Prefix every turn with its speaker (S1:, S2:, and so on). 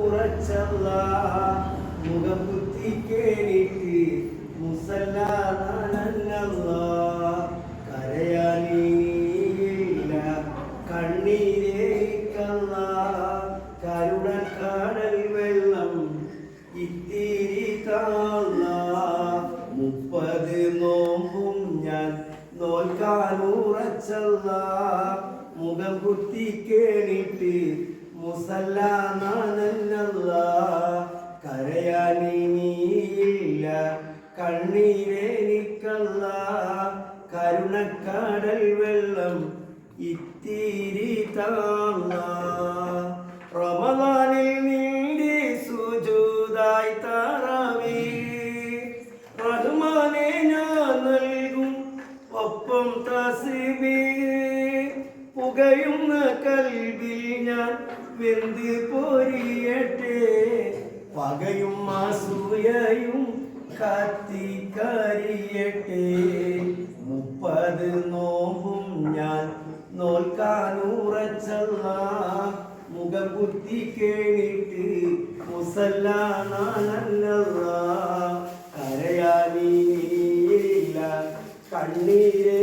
S1: ഉറച്ചല്ല മുഖം കുത്തി കേണിട്ട് മുസല്ല നനഞ്ഞല്ല കരയാനില്ല കണ്ണീരേക്കല്ല കരുണ കടൽ വെള്ളം ഇത്തിരി താന്ന മുപ്പത് നോമ്പും ഞാൻ നോൽക്കാൻ ഉറച്ചല്ല മുഖം കുത്തി കേണിട്ട് മുസല്ല നനഞ്ഞല്ല കരയാനില്ല കണ്ണീരെനിക്കല്ല കരുണക്കടൽ വെള്ളം ഇത്തിരി താങ്ങ. റമദാനിൽ നീണ്ടി സുജൂതായി താറാവി. റഹ്മാനെ ഞാൻ നൽകും ഒപ്പം തസ്ബീ. പുകയുന്ന കൽവിൽ ഞാൻ വെന്ത് പൊരിയട്ടെ പകയും അസൂയയും കത്തിക്കരിയട്ടെ. മുപ്പത് നോമ്പും ഞാൻ നോൽക്കാൻ ഉറച്ചല്ല. മുഖം കുത്തി കേണിട്ട് മുസല്ല കരയാനീ കണ്ണീരേ കണ്ണീരെ